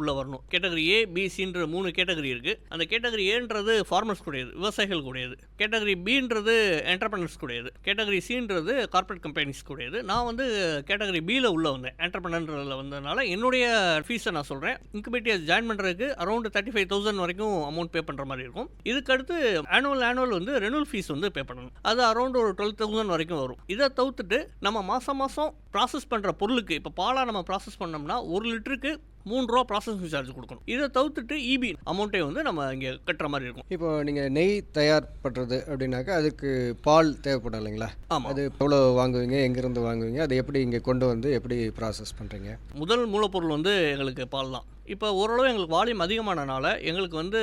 உள்ளே வரணும். கேட்டகரி ஏ பிசின்ற மூணு கேட்டகரி இருக்குது அந்த கேட்டகரி ஏன்றது ஃபார்மர்ஸ் கூடையது விவசாயிகள் கூடையது. கேட்டகரி பின்றது என்டர்பிரனர்ஸ் கூடையது. கேட்டகரி சின்றது கார்ப்பரேட் கம்பெனிஸ் கூடையது. நான் வந்து கேட்டகரி பியில் உள்ளே வந்தேன். என்டர்பிரனரில் வந்ததுனால என்னுடைய ஃபீஸை நான் சொல்கிறேன் இன்குபேட்டியர் ஜாயின் பண்ணுறதுக்கு அரௌண்ட் தேர்ட்டி ஃபைவ் தௌசண்ட் வரைக்கும் அமௌண்ட் பே பண்ணுற மாதிரி இருக்கும். இதுக்கடுத்து ஆனுவல் ஆனுவல் வந்து ரெனுவல் ஃபீஸ் வந்து பே பண்ணணும். அது அரௌண்ட் ஒரு டுவெல் தௌசண்ட் வரைக்கும் வரும். இதை தவிர்த்துட்டு நம்ம மாதம் மாதம் ப்ராசஸ் பண்ணுற பொருளுக்கு இப்போ பாலாக நம்ம ப்ராசஸ் பண்ணோம்னா ஒரு லிட்டருக்கு மூணு ரூபா ப்ராசஸிங் சார்ஜ் கொடுக்கணும். இதை தவிர்த்துட்டு இபி அமௌண்ட்டை வந்து நம்ம இங்கே கட்டுற மாதிரி இருக்கும். இப்போ நீங்கள் நெய் தயார் பண்ணுறது அப்படின்னாக்கா அதுக்கு பால் தேவைப்படும் இல்லைங்களா? ஆமாம் அது எவ்வளோ வாங்குவீங்க எங்கேருந்து வாங்குவீங்க அதை எப்படி இங்கே கொண்டு வந்து எப்படி ப்ராசஸ் பண்ணுறீங்க முதல் மூலப்பொருள் வந்து எங்களுக்கு பால் தான். இப்போ ஓரளவு எங்களுக்கு வால்யூம் அதிகமானனால எங்களுக்கு வந்து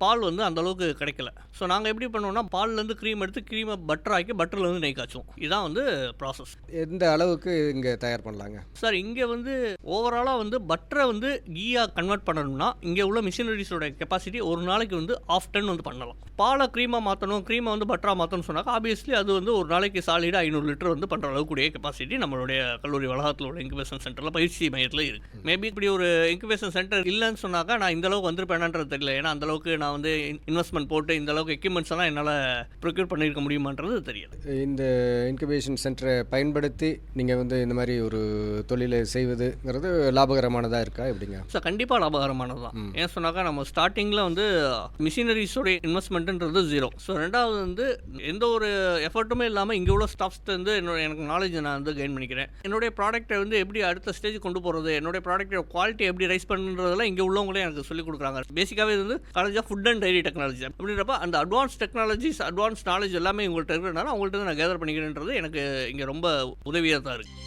பால் வந்து அந்த அளவுக்கு கிடைக்கல. ஸோ நாங்கள் எப்படி பண்ணுவோம்னா பால்லேருந்து க்ரீம் எடுத்து க்ரீமை பட்டர் ஆக்கி பட்டர்லேருந்து நெய் காய்ச்சுவோம். இதுதான் வந்து ப்ராசஸ் எந்த அளவுக்கு இங்கே தயார் பண்ணலாங்க? சார் இங்கே வந்து ஓவராலாக வந்து பட்டரை வந்து கீயாக கன்வெர்ட் பண்ணணும்னா இங்கே உள்ள மிஷினரிஸோட கெப்பாசிட்டி ஒரு நாளைக்கு வந்து ஆஃப் டன் வந்து பண்ணலாம். பாலை க்ரீமாக மாற்றணும் க்ரீமை வந்து பட்டராக மாற்றணும்னு சொன்னாக்கா ஆப்வியஸ்லி அது வந்து ஒரு நாளைக்கு சாலிடாக ஐநூறு லிட்டர் வந்து பண்ணுற அளவுக்குடைய கெப்பாசிட்டி நம்மளுடைய கல்லூரி வளாகத்தில் உள்ள இன்குபேஷன் சென்டரில் பயிற்சி மையத்தில் இருக்குது மேபி இப்படி ஒரு இன்குபேஷன் சென்டர் இல்லைன்னு சொன்னாக்கா நான் இந்த அளவுக்கு வந்திருப்பேனான்றது தெரியல. ஏன்னா அந்த அளவுக்கு நான் வந்து இன்வெஸ்ட்மெண்ட் போட்டு இந்த அளவுக்கு எக்யூப்மெண்ட்ஸ் எல்லாம் என்னால் ப்ரொக்யூர் பண்ணியிருக்க முடியுமான்றது தெரியல இந்த இன்குபேஷன் சென்டரை பயன்படுத்தி நீங்கள் வந்து இந்த மாதிரி ஒரு தொழிலை செய்வதுங்கிறது லாபகரமானதாக இருக்கா? எப்படிங்க? சார் கண்டிப்பாக லாபகரமானது தான் ஏன் சொன்னாக்கா நம்ம ஸ்டார்டிங்கில் வந்து மிஷினரிஸோட இன்வெஸ்ட்மெண்ட்டுன்றது ஜீரோ ஸோ ரெண்டாவது வந்து எந்த ஒரு எஃபர்ட்டுமே இல்லாமல் இங்கே உள்ள ஸ்டாஃப்ஸ்லேருந்து என்னோட எனக்கு நாலேஜ் நான் வந்து கெயின் பண்ணிக்கிறேன். என்னுடைய ப்ராடக்ட்டை வந்து எப்படி அடுத்த ஸ்டேஜ் கொண்டு போகிறது என்னுடைய ப்ராடக்ட்டோட குவாலிட்டி எப்படி ரைஸ் பண்ணுறதெல்லாம் இங்கே உள்ளவங்களே எனக்கு சொல்லிக் கொடுக்குறாங்க. பேசிக்காகவே இது வந்து college of food and dairy technology அப்படின்றப்ப அந்த அட்வான்ஸ் டெக்னாலஜிஸ் அட்வான்ஸ் நாலேஜ் எல்லாமே உங்கள்கிட்ட இருக்கிறனால அவங்கள்ட்ட நான் கேதர் பண்ணிக்கிறேன்றது எனக்கு இங்கே ரொம்ப உதவியாக தான் இருக்குது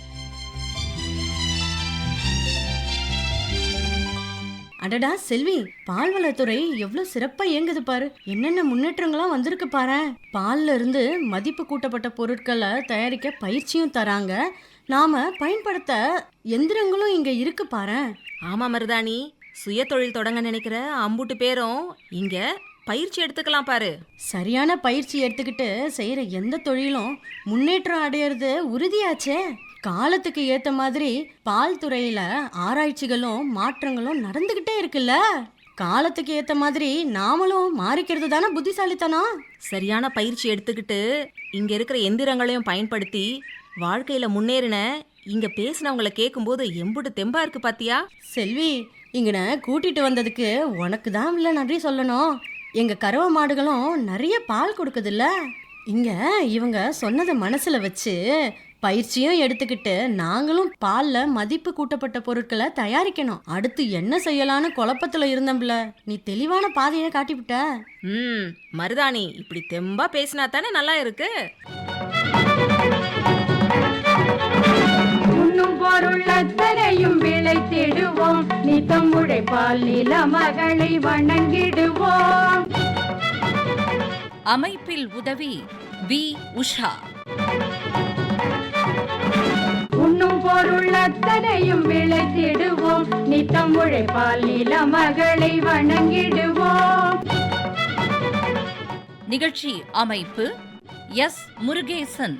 அடடா செல்வி பால்வளத்துறை எவ்வளவு சிறப்பா இயங்குது பாரு. என்னென்ன முன்னேற்றங்களாம் வந்திருக்கு பாரு பால்ல இருந்து மதிப்பு கூட்டப்பட்ட பொருட்களை தயாரிக்க பயிற்சியும் தராங்க. நாம பயன்படுத்த எந்திரங்களும் இங்க இருக்கு பாரு ஆமா மருதாணி. சுய தொழில் தொடங்க நினைக்கிற அம்புட்டு பேரும் இங்க பயிற்சி எடுத்துக்கலாம் பாரு. சரியான பயிற்சி எடுத்துக்கிட்டு செய்யற எந்த தொழிலும் முன்னேற்றம் அடையிறது உறுதியாச்சே. காலத்துக்கு ஏத்த மாதிரி பால் துறையில ஆராய்ச்சிகளும் மாற்றங்களும் நடந்துகிட்டே இருக்குல்ல. காலத்துக்கு ஏத்த மாதிரி நாமளும் மாறிக்கிறது தானே புத்திசாலித்தனம்? சரியான பயிற்சி எடுத்துக்கிட்டு இங்க இருக்கிற எந்திரங்களையும் பயன்படுத்தி வாழ்க்கையில முன்னேறின இங்க பேசினவங்களை கேட்கும்போது எம்புட்டு தெம்பா இருக்கு பாத்தியா? செல்வி இங்கன கூட்டிட்டு வந்ததுக்கு உனக்கு தான் இல்ல நன்றி சொல்லணும். எங்க கறவை மாடுகளும் நிறைய பால் கொடுக்குதுல்ல. இங்க இவங்க சொன்னதை மனசுல வச்சு பயிற்சியும் எடுத்துக்கிட்டு நாங்களும் பால்ல மதிப்பு கூட்டப்பட்ட பொருட்களை தயாரிக்கணும். அடுத்து என்ன செய்யலான்னு குழப்பத்துல இருந்தோம்ல. நீ தெளிவான பாதையை காட்டிவிட்ட. ம் மருதாணி இப்படி தெம்பா பேசினா தானே நல்லா இருக்கு? உண்ணும் பொருள் அத்தனையும் விளைத்திடுவோம். நித்தம் உழைப்பால் நில மகளை வணங்கிடுவோம். அமைப்பில் உதவி வி. உஷா. உண்ணும் பொருள் அத்தனையும் விளைத்திடுவோம். நித்தம் உழைப்பால் நில மகளை வணங்கிடுவோம். நிகழ்ச்சி அமைப்பு எஸ். முருகேசன்.